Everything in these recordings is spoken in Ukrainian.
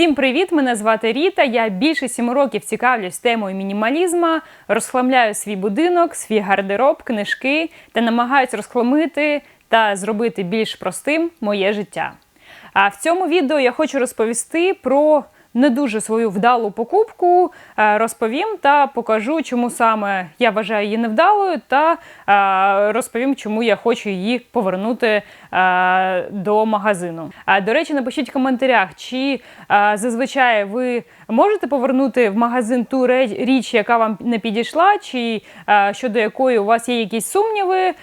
Всім привіт! Мене звати Ріта. Я більше сім років цікавлюсь темою мінімалізму, розхламляю свій будинок, свій гардероб, книжки та намагаюсь розхламити та зробити більш простим моє життя. А в цьому відео я хочу розповісти про не дуже свою вдалу покупку. Е, Розповім та покажу, чому саме я вважаю її невдалою, та е, розповім, чому я хочу її повернути е, до магазину. До речі, напишіть в коментарях, чи зазвичай ви можете повернути в магазин ту річ, яка вам не підійшла, чи щодо якої у вас є якісь сумніви.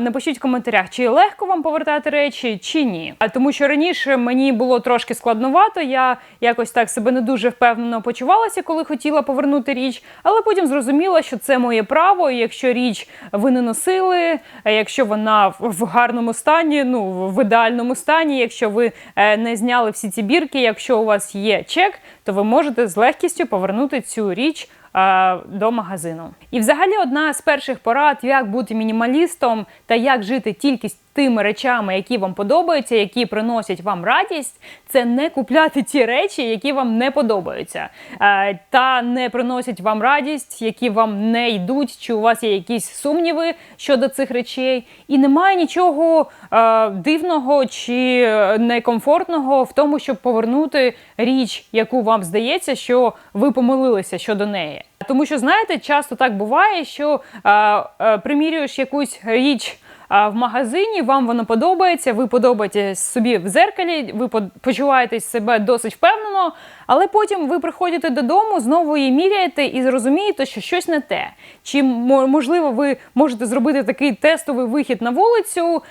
Напишіть в коментарях, чи легко вам повертати речі, чи ні. Тому що раніше мені було трошки складновато, я якось так себе не дуже впевнено почувалася, коли хотіла повернути річ, але потім зрозуміла, що це моє право. І якщо річ ви не носили, якщо вона в- гарному стані, ну в ідеальному стані, якщо ви е, не зняли всі ці бірки, якщо у вас є чек, то ви можете з легкістю повернути цю річ е, до магазину. І взагалі одна з перших порад, як бути мінімалістом та як жити тільки тими речами, які вам подобаються, які приносять вам радість, це не купляти ті речі, які вам не подобаються, е, та не приносять вам радість, які вам не йдуть, чи у вас є якісь сумніви щодо цих речей. І немає нічого е, дивного чи е, некомфортного в тому, щоб повернути річ, яку вам здається, що ви помилилися щодо неї. Тому що знаєте, часто так буває, що примірюєш якусь річ. В магазині вам воно подобається, ви подобаєтесь собі в зеркалі, ви по- почуваєтесь себе досить впевнено, але потім ви приходите додому, знову її міряєте і зрозумієте, що щось не те. Чи можливо ви можете зробити такий тестовий вихід на вулицю,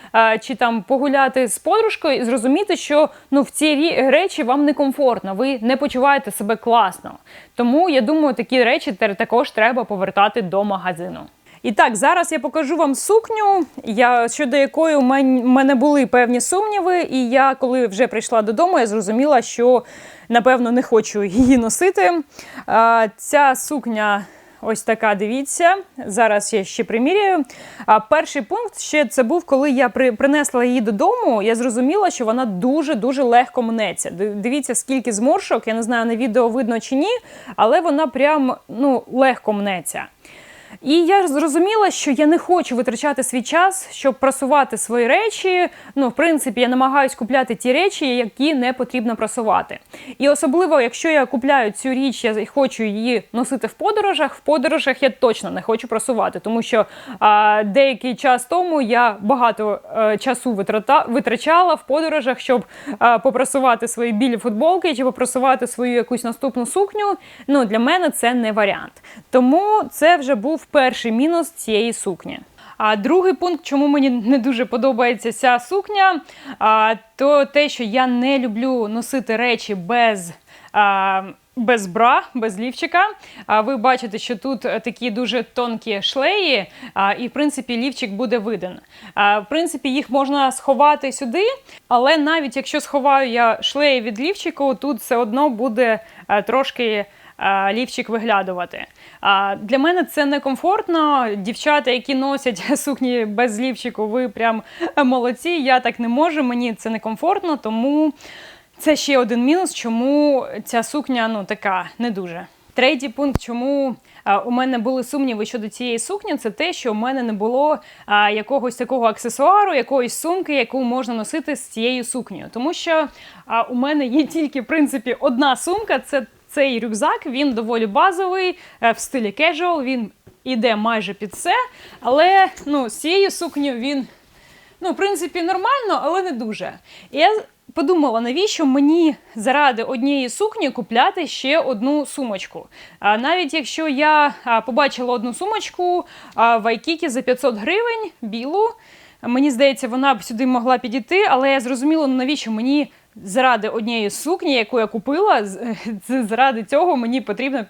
чи там погуляти з подружкою і зрозуміти, що ну в ці речі вам некомфортно, ви не почуваєте себе класно. Тому я думаю, такі речі також треба повертати до магазину. І так, зараз я покажу вам сукню, я, щодо якої мен- мене були певні сумніви, і я, коли вже прийшла додому, я зрозуміла, що напевно не хочу її носити. А, ця сукня. Ось така, дивіться. Зараз я ще приміряю. А перший пункт ще це був, коли я при, принесла її додому. Я зрозуміла, що вона дуже дуже легко мнеться. Дивіться, скільки зморшок. Я не знаю, на відео видно чи ні, але вона прям ну легко мнеться. І я зрозуміла, що я не хочу витрачати свій час, щоб прасувати свої речі. Ну, в принципі, я намагаюсь купляти ті речі, які не потрібно прасувати. І особливо, якщо я купляю цю річ, я хочу її носити в подорожах. В подорожах я точно не хочу прасувати, тому що а, деякий час тому я багато е, часу витрата, витрачала в подорожах, щоб а, попрасувати свої білі футболки чи попрасувати свою якусь наступну сукню. Ну для мене це не варіант. Тому це вже був перший мінус цієї сукні. А другий пункт, чому мені не дуже подобається ця сукня, то те, що я не люблю носити речі без. Без бра, без лівчика. А ви бачите, що тут такі дуже тонкі шлеї, і в принципі лівчик буде виден. В принципі, їх можна сховати сюди, але навіть якщо сховаю я шлеї від лівчику, тут все одно буде трошки лівчик виглядувати. А, Для мене це некомфортно. Дівчата, які носять сукні без лівчику, ви прям молодці. Я так не можу, мені це некомфортно, тому це ще один мінус, чому ця сукня ну така не дуже. Третій пункт, чому у мене були сумніви щодо цієї сукні, це те, що у мене не було якогось такого аксесуару, якоїсь сумки, яку можна носити з цією сукнею. Тому що у мене є тільки в принципі одна сумка. Це цей рюкзак. Він доволі базовий е, в стилі casual, Він іде майже під все. Але ну, з цією сукнею він ну, в принципі, нормально, але не дуже. І я подумала, навіщо мені заради однієї сукні купляти ще одну сумочку. А навіть якщо я побачила одну сумочку в Айкікі за 500 гривень, білу, мені здається, вона б сюди могла підійти, але я зрозуміла, ну навіщо мені. Заради однієї сукні, яку я купила, заради цього мені потрібно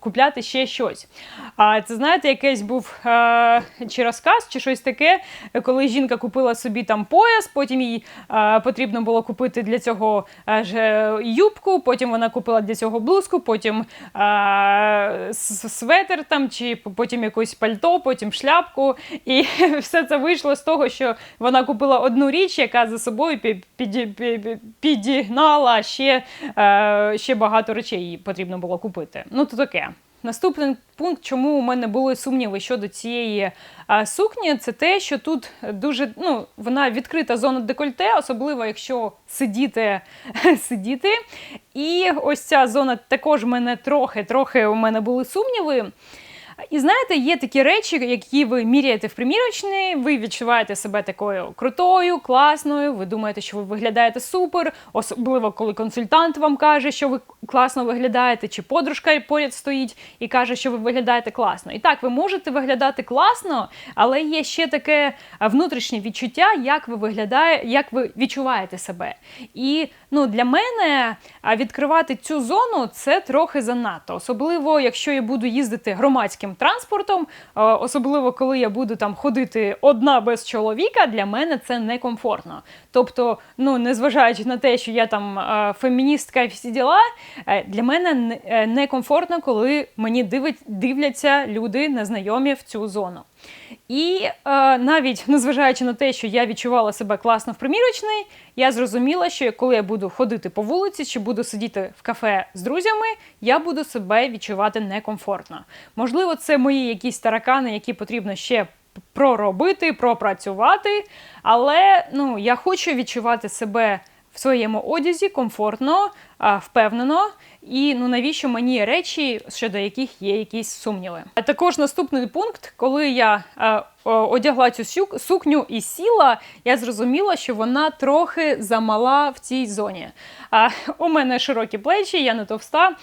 купляти ще щось. А це знаєте, якийсь був е, чи розказ, чи щось таке, коли жінка купила собі там пояс, потім їй е, потрібно було купити для цього е, юбку, потім вона купила для цього блузку, потім е, с- светр там, чи потім якусь пальто, потім шляпку. І все це вийшло з того, що вона купила одну річ, яка за собою пі- піді- пі- підігнала ще, е, ще багато речей потрібно було купити. Ну, то таке. Наступний пункт, чому у мене були сумніви щодо цієї а, сукні, це те, що тут дуже ну, вона відкрита зона декольте, особливо якщо сидіти, сидіти. І ось ця зона також мене трохи, трохи у мене були сумніви. І знаєте, є такі речі, які ви міряєте в примірочні, ви відчуваєте себе такою крутою, класною, ви думаєте, що ви виглядаєте супер, особливо коли консультант вам каже, що ви класно виглядаєте, чи подружка поряд стоїть і каже, що ви виглядаєте класно. І так, ви можете виглядати класно, але є ще таке внутрішнє відчуття, як ви виглядає, як ви відчуваєте себе. І ну, для мене відкривати цю зону це трохи занадто, особливо якщо я буду їздити громадським транспортом, особливо коли я буду там ходити одна без чоловіка, для мене це некомфортно. Тобто, ну незважаючи на те, що я там феміністка і всі діла, е, для мене не- е, некомфортно, коли мені дивляться люди незнайомі в цю зону. І е, навіть незважаючи на те, що я відчувала себе класно в примірочний, я зрозуміла, що коли я буду ходити по вулиці чи буду сидіти в кафе з друзями, я буду себе відчувати некомфортно. Можливо, це мої якісь таракани, які потрібно ще проробити, пропрацювати. Але ну, я хочу відчувати себе в своєму одязі комфортно, впевнено. І ну навіщо мені речі, щодо яких є якісь сумніви? А також наступний пункт, коли я е, одягла цю сукню і сіла, я зрозуміла, що вона трохи замала в цій зоні. А, у мене широкі плечі, я не товста.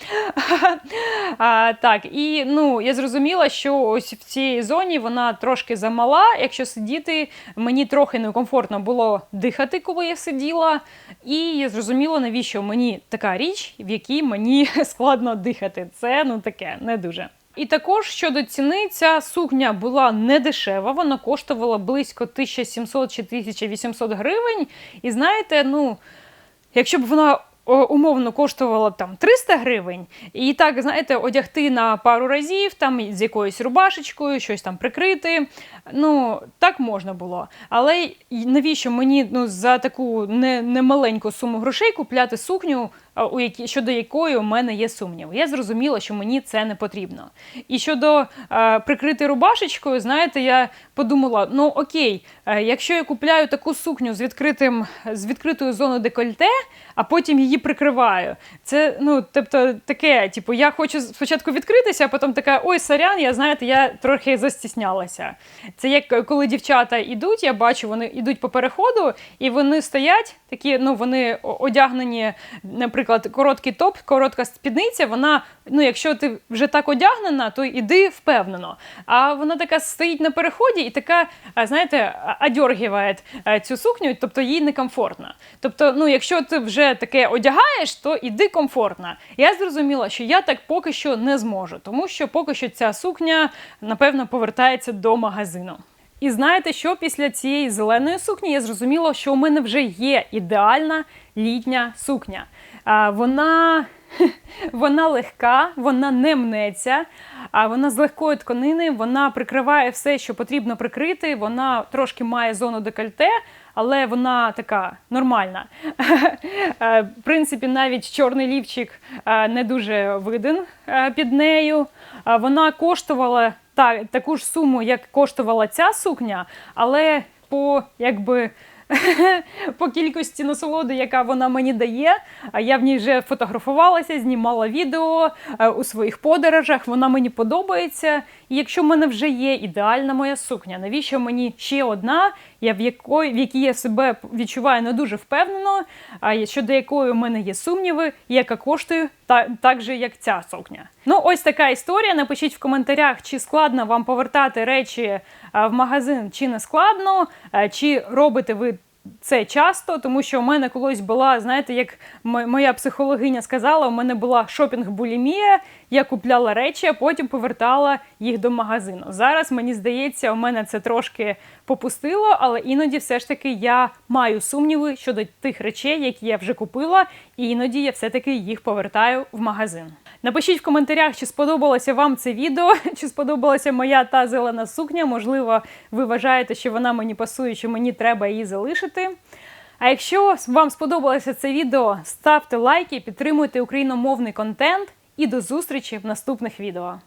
а, так, і ну я зрозуміла, що ось в цій зоні вона трошки замала. Якщо сидіти, мені трохи некомфортно було дихати, коли я сиділа. І я зрозуміла, навіщо мені така річ, в якій мені складно дихати. Це ну таке не дуже. І також щодо ціни, ця сукня була не дешева, вона коштувала близько 1700 чи 1800 гривень. І знаєте, ну, якщо б вона умовно коштувала там 300 гривень, і так, знаєте, одягти на пару разів, там з якоюсь рубашечкою, щось там прикрити. Ну, так можна було. Але навіщо мені ну, за таку не, немаленьку суму грошей купляти сукню, у які, щодо якої у мене є сумніви? Я зрозуміла, що мені це не потрібно. І щодо е, прикрити рубашечкою, знаєте, я подумала: ну окей, е, якщо я купляю таку сукню з відкритим з відкритою зоною декольте, а потім її прикриваю. Це ну, тобто таке, типу, я хочу спочатку відкритися, а потім така, ой, сорян, я знаєте, я трохи застіснялася. Це як е, коли дівчата йдуть, я бачу, вони йдуть по переходу, і вони стоять такі, ну вони одягнені, наприклад, короткий топ, коротка спідниця. Вона, ну, якщо ти вже так одягнена, то іди впевнено. А вона така стоїть на переході і така, знаєте, одергиває цю сукню, тобто їй некомфортно. Тобто, ну, якщо ти вже таке одягаєш, то іди комфортно. Я зрозуміла, що я так поки що не зможу, тому що поки що ця сукня, напевно, повертається до магазину. І знаєте, що після цієї зеленої сукні я зрозуміла, що у мене вже є ідеальна літня сукня. Вона, вона легка, вона не мнеться, а вона з легкої тканини, вона прикриває все, що потрібно прикрити. Вона трошки має зону декольте, але вона така нормальна. В принципі, навіть чорний лівчик не дуже виден під нею. Вона коштувала та, таку ж суму, як коштувала ця сукня, але по якби. По кількості насолоди, яка вона мені дає, я в ній вже фотографувалася, знімала відео е, у своїх подорожах. Вона мені подобається. І якщо в мене вже є ідеальна моя сукня, навіщо мені ще одна, я в якої в якій я себе відчуваю не дуже впевнено, щодо якої у мене є сумніви, яка коштує та так же, як ця сукня. Ну, ось така історія. Напишіть в коментарях, чи складно вам повертати речі в магазин, чи не складно, чи робите ви це часто, тому що у мене колись була, знаєте, як моя психологиня сказала, у мене була шопінг-булімія. Я купляла речі, а потім повертала їх до магазину. Зараз мені здається, у мене це трошки попустило, але іноді все ж таки я маю сумніви щодо тих речей, які я вже купила, і іноді я все-таки їх повертаю в магазин. Напишіть в коментарях, чи сподобалося вам це відео, чи сподобалася моя та зелена сукня. Можливо, ви вважаєте, що вона мені пасує, що мені треба її залишити. А якщо вам сподобалося це відео, ставте лайки, підтримуйте україномовний контент і до зустрічі в наступних відео.